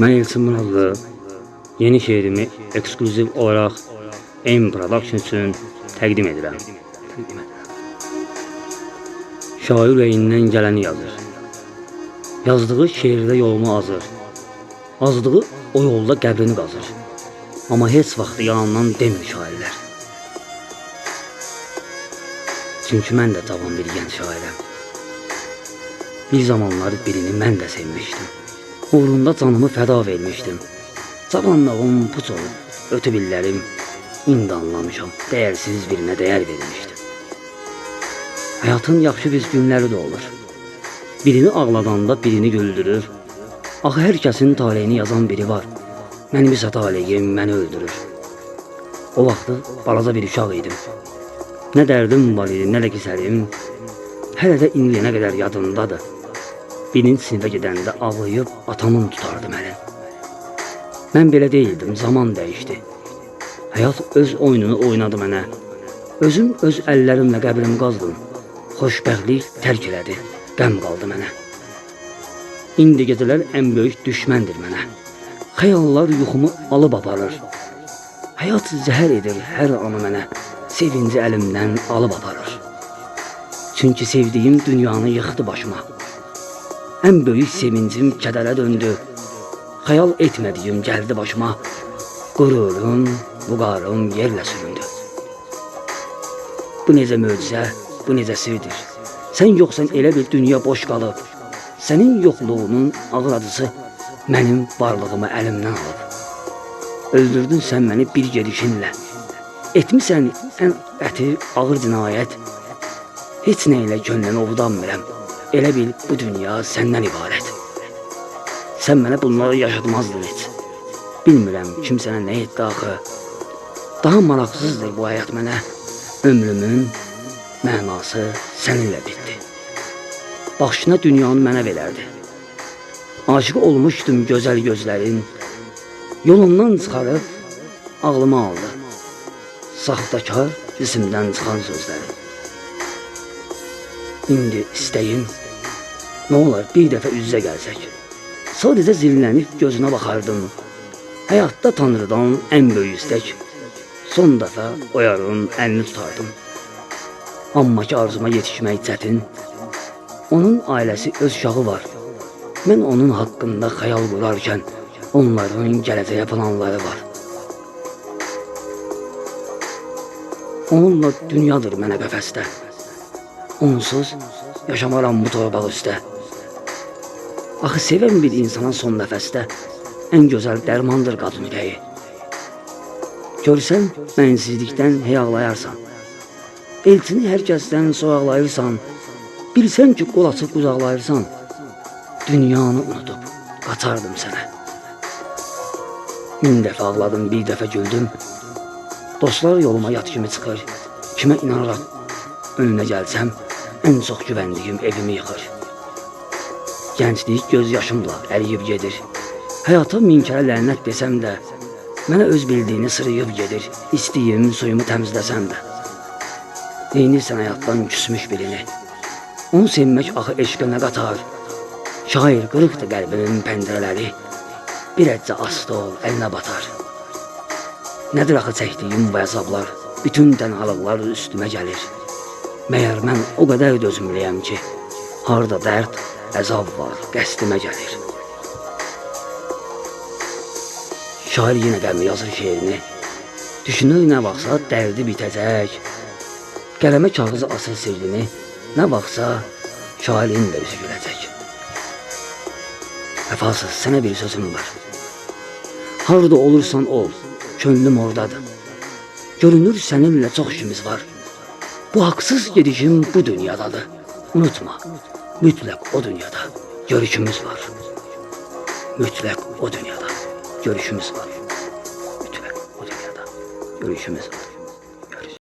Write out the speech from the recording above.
Ben Elçin Muradlı yeni şehrimi ekskluziv olarak AIM Production üçün təqdim edirəm. Şair ürəyindən gələni yazır. Yazdığı şeirdə yolunu azır. Azdığı o yolda qəbrini qazır. Amma heç vaxt yalandan demir şairlər. Çünki mən də cavan bir gənc şairəm. Bir zamanlar birini mən də sevmişdim. Uğrunda canımı fəda vermişdim. Cavanlığım puç olub, ötüb illərim, indi anlamışam, dəyərsiz birinə dəyər vermişdim. Həyatın yaxşı biz günləri də olur. Birini ağladanda birini güldürür. Axı hər kəsin taleyini yazan biri var. Mənim isə taleyim məni öldürür. O vaxtı balaca bir uşaq idim. Nə dərdim var idi, nə də kisərim. Hələ də indiyənə qədər yadımdadır. Birinci sinifə gedəndə ağlayıb atamın tutardı məni. Mən belə deyildim, zaman dəyişdi. Həyat öz oyununu oynadı mənə. Özüm öz əllərimlə qəbrimi qazdım. Xoşbəxtlik tərk elədi, qəm qaldı mənə. İndi gecələr ən böyük düşməndir mənə. Xəyallar yuxumu alıb aparır. Həyat zəhər edir hər anı mənə. Sevinci əlimdən alıb aparır. Çünki sevdiyim dünyanı yıxdı başıma. Ən böyük sevincim kədərə döndü. Xəyal etmədiyim gəldi başıma. Qururum, vüqarım yerlə süründü. Bu necə möcüzə, bu necə sirdir. Sən yoxsan elə bir dünya boş qalıb. Sənin yoxluğunun ağır acısı mənim varlığımı əlimdən alıb. Öldürdün sən məni bir gedişinlə. Etmisən ən əti ağır cinayət. Heç nə ilə könlünü ovdanmıram. Elə bil bu dünya səndən ibarət. Sən mənə bunları yaşatmazdın heç. Bilmirəm kim sənə nə etdi axı. Daha maraqsızdır bu həyat mənə. Ömrümün mənası səninlə bitdi. Baxışına dünyanı mənə verərdi. Aşiq olmuşdum gözəl gözlərin. Yolundan çıxarıb ağlıma aldı. Saxtakar cisimdən çıxan sözləri. İndi istəyim nə olar bir dəfə üz-üzə gəlsək. Sadəcə zillənib gözünə baxardım. Həyatda Tanrıdan ən böyük istək. Son dəfə oyarın əlini tutardım. Amma ki arzuma yetişmək çətin. Onun ailəsi öz uşağı var. Mən onun haqqında xəyal qurarkən onların gələcəyə planları var. Onunla dünyadır mənə qəfəsdə. Onsuz yaşamaram bu torpaq üstə. Axı sevən bir insana son nəfəsdə ən gözəl dərmandır qadın ürəyi. Görsən, mənsizlikdən hey ağlayarsan. Elçini hər kəsdən soyaqlayırsan. Bilsən ki, qol açıb qucaqlayırsan. Dünyanı unudub qaçardım sənə. Min dəfə ağladım, bir dəfə güldüm. Dostlar yoluma yat kimi çıxır. Kimə inanaraq önünə gəlsəm, ən çox güvəndiyim evimi yıxır. Gənclik göz yaşımla əriyib gedir. Həyata min kərə lənət desəm də, mənə öz bildiyini sırıyıb gedir. İstəyim suyumu təmizləsəm də. Neynirsən həyatdan küsmüş birini. Onu sevmək axı eşqə nə qatar. Şair qırıqdır qəlbinin pəncərələri. Bir əccə asdı ol, əlinə batar. Nədir axı çəkdiyim bu əzablar? Bütün tənhalıqlar üstümə gəlir. Məyər mən o qədər dözümlüyəm ki, harda dərd, əzab var, qəsdimə gəlir. Şair yenə qəmi yazır şeirini. Düşünür nə vaxtsa dərdi bitəcək. Qələmə kağızı asır sirrini. Nə vaxtsa şairin də üzü güləcək. Vəfasız sənə bir sözüm var. Harda olursan ol, könlüm oradadır. Görünür səninlə çox işimiz var. Bu haqsız gedişim bu dünyadadır. Unutma, mütləq o dünyada görüşümüz var. Mütləq o dünyada görüşümüz var. Mütləq o dünyada görüşümüz var.